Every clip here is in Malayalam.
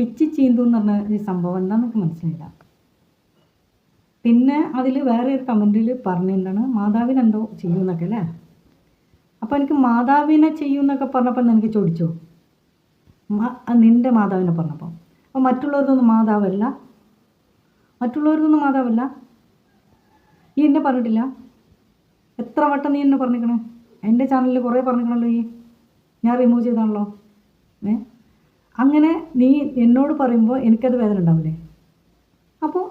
പിച്ചി ചീന്തു എന്ന് പറഞ്ഞ ഈ സംഭവം എന്താണെന്ന് എനിക്ക് മനസ്സിലായില്ല. പിന്നെ അതിൽ വേറെ ഒരു കമന്റിൽ പറഞ്ഞിട്ടുണ്ടാണ് മാതാവിനെന്തോ ചെയ്യുമെന്നൊക്കെ അല്ലേ? അപ്പോൾ എനിക്ക് മാതാവിനെ ചെയ്യുമെന്നൊക്കെ പറഞ്ഞപ്പോൾ എനിക്ക് ചോദിച്ചോ? നിന്റെ മാതാവിനെ പറഞ്ഞപ്പോൾ അപ്പോൾ മറ്റുള്ളവർക്കൊന്നും മാതാവല്ല മറ്റുള്ളവർക്കൊന്നും മാതാവല്ല നീ എന്നെ പറഞ്ഞിട്ടില്ല. എത്ര വട്ടം നീ എന്നെ പറഞ്ഞിരിക്കണേ എന്റെ ചാനലിൽ കുറേ പറഞ്ഞിരിക്കണല്ലോ ഈ. ഞാൻ റിമൂവ് ചെയ്താണല്ലോ. ഏ? അങ്ങനെ നീ എന്നോട് പറയുമ്പോൾ എനിക്കത് വേദന ഉണ്ടാവില്ലേ അപ്പോൾ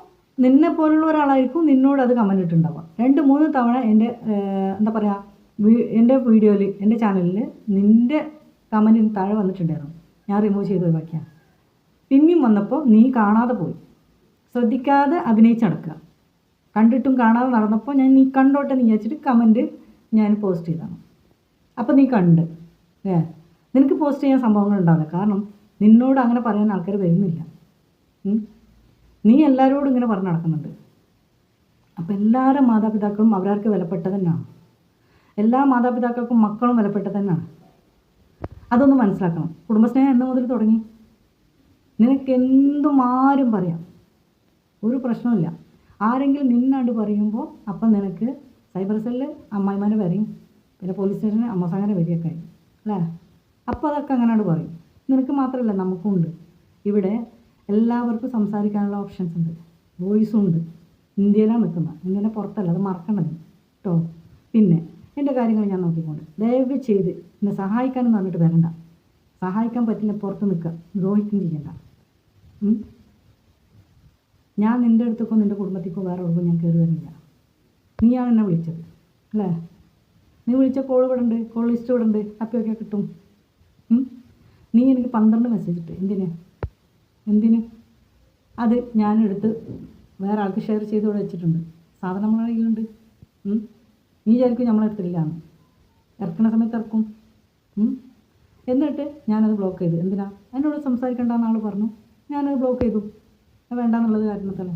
നിന്നെ പോലുള്ള ഒരാളായിരിക്കും നിന്നോട് അത് കമന്റ് ഇട്ടുണ്ടാവുക. രണ്ട് മൂന്ന് തവണ എന്റെ എന്താ പറയുക എന്റെ വീഡിയോയിൽ എന്റെ ചാനലിൽ നിന്റെ കമന്റിന് താഴെ വന്നിട്ടുണ്ടായിരുന്നു. ഞാൻ റിമൂവ് ചെയ്ത് ഒഴിവാക്കിയ. പിന്നെയും വന്നപ്പോൾ നീ കാണാതെ പോയി. ശ്രദ്ധിക്കാതെ അഭിനയിച്ച് നടക്കുക. കണ്ടിട്ടും കാണാതെ നടന്നപ്പോൾ ഞാൻ നീ കണ്ടോട്ടെ എന്ന് വിചാരിച്ചിട്ട് കമന്റ് ഞാൻ പോസ്റ്റ് ചെയ്തതാണ്. അപ്പോൾ നീ കണ്ട് ഏ നിനക്ക് പോസ്റ്റ് ചെയ്യാൻ സംഭവങ്ങൾ ഉണ്ടാവില്ല. കാരണം നിന്നോട് അങ്ങനെ പറയാൻ ആൾക്കാർ വരുന്നില്ല. നീ എല്ലാവരോടും ഇങ്ങനെ പറഞ്ഞു നടക്കുന്നുണ്ട്. അപ്പോൾ എല്ലാവരും മാതാപിതാക്കളും അവരവർക്ക് വിലപ്പെട്ട തന്നെയാണ് എല്ലാ മാതാപിതാക്കൾക്കും മക്കളും വിലപ്പെട്ട തന്നെയാണ് അതൊന്ന് മനസ്സിലാക്കണം. കുടുംബസ്നേഹം എന്ന് മുതൽ തുടങ്ങി. നിനക്ക് എന്തും ആരും പറയാം. ഒരു പ്രശ്നമില്ല ആരെങ്കിലും നിന്നാണ്ട് പറയുമ്പോൾ അപ്പം നിനക്ക് സൈബർ സെല്ലിൽ അമ്മായിമാരെ വരെയും പിന്നെ പോലീസ് സ്റ്റേഷന് അമ്മസാങ്ങനെ വരികയൊക്കെ ആയി. അല്ലേ? അപ്പോൾ അതൊക്കെ അങ്ങനെയാണ് പറയും. നിനക്ക് മാത്രമല്ല നമുക്കും ഉണ്ട്. ഇവിടെ എല്ലാവർക്കും സംസാരിക്കാനുള്ള ഓപ്ഷൻസ് ഉണ്ട്. വോയിസും ഉണ്ട്. ഇന്ത്യയിലാണ് നിൽക്കുന്നത്. ഇന്ത്യയിലെ പുറത്തല്ല അത് മറക്കണ്ടത് കേട്ടോ പിന്നെ എന്റെ കാര്യങ്ങൾ ഞാൻ നോക്കിക്കൊണ്ട്. ദയവ് ചെയ്ത് എന്നെ സഹായിക്കാനെന്ന് പറഞ്ഞിട്ട് വരണ്ട. സഹായിക്കാൻ പറ്റില്ല പുറത്ത് നിൽക്കുക. ദ്രോഹിക്കും ചെയ്യണ്ട. ഞാൻ നിന്റെ അടുത്തേക്കോ നിന്റെ കുടുംബത്തേക്കോ വേറെ ഉറപ്പും ഞാൻ കയറി വരുന്നില്ല. നീയാണ് എന്നെ വിളിച്ചത് അല്ലേ? നീ വിളിച്ച കോൾ ഇവിടെ ഉണ്ട് കോൾ ലിസ്റ്റ് ഇവിടെ ഉണ്ട്. അപ്പൊക്കെ കിട്ടും? നീ എനിക്ക് പന്ത്രണ്ട് മെസ്സേജ് ഇട്ട്. എന്തിന്? എന്തിന്? അത് ഞാനെടുത്ത് വേറെ ആൾക്ക് ഷെയർ ചെയ്ത് ഇവിടെ വെച്ചിട്ടുണ്ട്. സാധനം നമ്മളെ കയ്യിലുണ്ട്? നീ വിചാരിക്കും നമ്മളെടുത്തില്ലാന്ന് ഇറക്കുന്ന സമയത്ത് ഇറക്കും? എന്നിട്ട് ഞാനത് ബ്ലോക്ക് ചെയ്തു. എന്തിനാ? എന്നോട് സംസാരിക്കേണ്ടെന്ന് ആൾ പറഞ്ഞു. ഞാനത് ബ്ലോക്ക് ചെയ്തു. വേണ്ടാന്നുള്ളത് കാരണത്തല്ലേ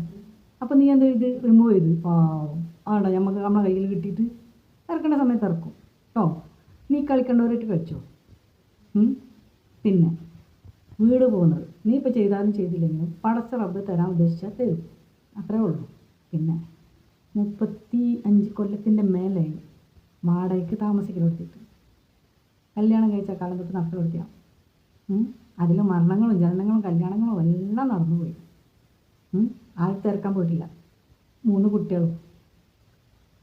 അപ്പോൾ നീ എന്താ ഇത് റിമൂവ് ചെയ്ത്. പാവം. ആടാ നമുക്ക് നമ്മളെ കയ്യിൽ കിട്ടിയിട്ട് ഇറക്കേണ്ട സമയത്ത് ഇറക്കും. കേട്ടോ നീ കളിക്കേണ്ടവരായിട്ട് ഉം? പിന്നെ വീട് പോകുന്നത്. നീ ഇപ്പോൾ ചെയ്താലും ചെയ്തില്ലെങ്കിലും പടച്ച റബ്ബ് തരാൻ ഉദ്ദേശിച്ചാൽ തരും. അത്രേ ഉള്ളൂ. പിന്നെ മുപ്പത്തി അഞ്ച് കൊല്ലത്തിന്റെ മേലെ വാടകയ്ക്ക് താമസിക്കലെടുത്തിട്ട് കല്യാണം കഴിച്ച കാലം തൊട്ട് നടത്തിലെടുത്തിയാണ് അതിൽ മരണങ്ങളും ജനനങ്ങളും കല്യാണങ്ങളും എല്ലാം നടന്നുപോയി? ആരും തിരക്കാൻ പോയിട്ടില്ല. മൂന്ന് കുട്ടികളും.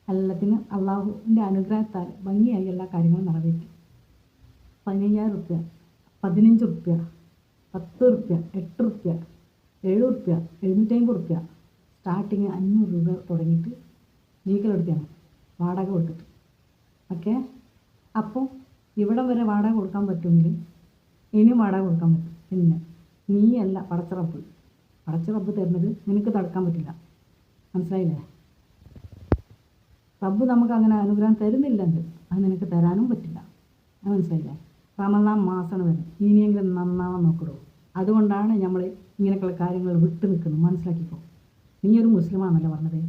എല്ലാത്തിനും അള്ളാഹുവിന്റെ അനുഗ്രഹത്താൽ ഭംഗിയായി എല്ലാ കാര്യങ്ങളും നിറവേറ്റി. പതിനയ്യായിരം റുപ്യ പതിനഞ്ച് റുപ്യ പത്ത് റുപ്യ എട്ട് റുപ്യ ഏഴ് റുപ്യ എഴുന്നൂറ്റമ്പത് റുപ്യ സ്റ്റാർട്ടിങ് അഞ്ഞൂറ് രൂപ തുടങ്ങിയിട്ട് ജീവിക്കലെടുത്താണ് വാടക കൊടുത്തിട്ട്. ഓക്കെ അപ്പോൾ ഇവിടം വരെ വാടക കൊടുക്കാൻ പറ്റുമെങ്കിൽ ഇനിയും വാടക കൊടുക്കാൻ പറ്റും. പിന്നെ നീയല്ല പടച്ചറപ്പ്. പടച്ചറപ്പ് തരുന്നത് നിനക്ക് തടുക്കാൻ പറ്റില്ല. മനസ്സിലായില്ലേ? റബ്ബ് നമുക്ക് അങ്ങനെ അനുഗ്രഹം തരുന്നില്ലെങ്കിൽ അത് നിനക്ക് തരാനും പറ്റില്ല. അത് മനസ്സിലായില്ലേ? റമദാൻ മാസമാണ് വരെ. ഇനിയെങ്കിലും നന്നാവാൻ നോക്കടോ അതുകൊണ്ടാണ് നമ്മൾ ഇങ്ങനെയൊക്കെയുള്ള കാര്യങ്ങൾ വിട്ടു നിൽക്കുന്നത്. മനസ്സിലാക്കിക്കോ. നീ ഒരു മുസ്ലിമാണല്ലോ പറഞ്ഞത്.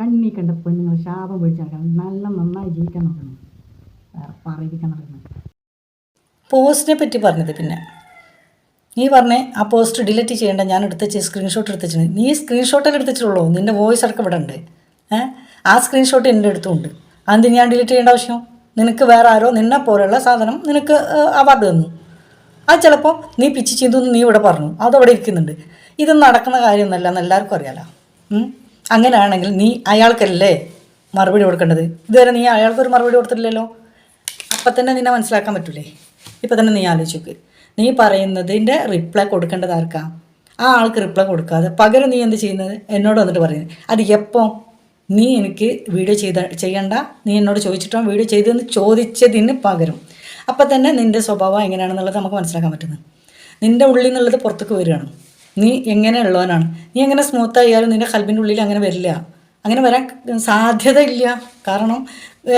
കണ്ണി കണ്ട പെണ്ണുങ്ങൾ ശാപം പിടിച്ച് നല്ല നന്നായി ജീവിക്കാൻ നോക്കണം. പറയിപ്പിക്കാൻ പോസ്റ്റിനെ പറ്റി പറഞ്ഞത് പിന്നെ. നീ പറഞ്ഞേ ആ പോസ്റ്റ് ഡിലീറ്റ് ചെയ്യേണ്ട ഞാൻ എടുത്ത് സ്ക്രീൻഷോട്ട് എടുത്തിട്ടുണ്ട് നീ സ്ക്രീൻഷോട്ടിൽ എടുത്തിട്ടുള്ളൂ. നിന്റെ വോയിസ് അടക്കം ഇവിടെ ഉണ്ട്. ആ സ്ക്രീൻഷോട്ട് എന്റെ അടുത്തുണ്ട് അത് ഞാൻ ഡിലീറ്റ് ചെയ്യേണ്ട ആവശ്യം? നിനക്ക് വേറെ ആരോ നിന്നെ പോലെയുള്ള സാധനം നിനക്ക് അവാർഡ് തന്നു. അത് ചിലപ്പോൾ നീ പിച്ച് ചെയ്തു നീ ഇവിടെ പറഞ്ഞു. അതവിടെ ഇരിക്കുന്നുണ്ട്. ഇത് നടക്കുന്ന കാര്യമൊന്നുമല്ല എന്ന് എല്ലാവർക്കും അറിയാലോ. അങ്ങനെയാണെങ്കിൽ നീ അയാൾക്കല്ലേ മറുപടി കൊടുക്കേണ്ടത്? ഇതുവരെ നീ അയാൾക്കൊരു മറുപടി കൊടുത്തിട്ടില്ലല്ലോ? അപ്പം തന്നെ നിന്നെ മനസ്സിലാക്കാൻ പറ്റൂലേ? ഇപ്പം തന്നെ നീ ആലോചിച്ച് നോക്ക് നീ പറയുന്നതിന്റെ റിപ്ലൈ കൊടുക്കേണ്ടത് ആ ആൾക്ക് റിപ്ലൈ കൊടുക്കാതെ പകരം നീ എന്ത് ചെയ്യുന്നത്? എന്നോട് വന്നിട്ട് പറയുന്നത്. അത് എപ്പോൾ നീ എനിക്ക് വീഡിയോ ചെയ്ത ചെയ്യണ്ട. നീ എന്നോട് ചോദിച്ചിട്ടോ വീഡിയോ ചെയ്തതെന്ന് ചോദിച്ചതിന് പകരം. അപ്പം തന്നെ നിന്റെ സ്വഭാവം എങ്ങനെയാണെന്നുള്ളത് നമുക്ക് മനസ്സിലാക്കാൻ പറ്റുന്നത്. നിന്റെ ഉള്ളിൽ നിന്നുള്ളത് പുറത്തേക്ക് വരികയാണ്. നീ എങ്ങനെയുള്ളവനാണ് നീ എങ്ങനെ സ്മൂത്ത് ആയാലും നിന്റെ കൽബിന്റെ ഉള്ളിൽ അങ്ങനെ വരില്ല. അങ്ങനെ വരാൻ സാധ്യതയില്ല. കാരണം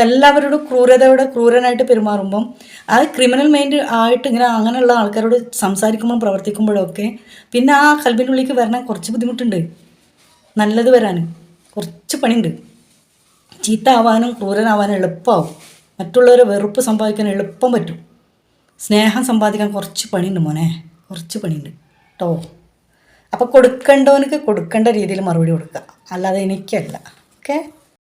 എല്ലാവരോടും ക്രൂരതയോടെ ക്രൂരനായിട്ട് പെരുമാറുമ്പം അത് ക്രിമിനൽ മൈൻഡ് ആയിട്ട് ഇങ്ങനെ അങ്ങനെയുള്ള ആൾക്കാരോട് സംസാരിക്കുമ്പോഴും പ്രവർത്തിക്കുമ്പോഴൊക്കെ പിന്നെ ആ കൽബിന്റെ ഉള്ളിലേക്ക് വരണം കുറച്ച് ബുദ്ധിമുട്ടുണ്ട്. നല്ലത് വരാൻ. കുറച്ച് പണിയുണ്ട്. ചീത്ത ആവാനും ക്രൂരനാവാനും എളുപ്പമാവും മറ്റുള്ളവരെ വെറുപ്പ് സമ്പാദിക്കാൻ എളുപ്പം പറ്റും. സ്നേഹം സമ്പാദിക്കാൻ കുറച്ച് പണിയുണ്ട് മോനെ. കുറച്ച് പണിയുണ്ട് കേട്ടോ അപ്പോൾ കൊടുക്കേണ്ടവനക്ക് കൊടുക്കേണ്ട രീതിയിൽ മറുപടി കൊടുക്കുക. അല്ലാതെ എനിക്കല്ല. ഓക്കെ?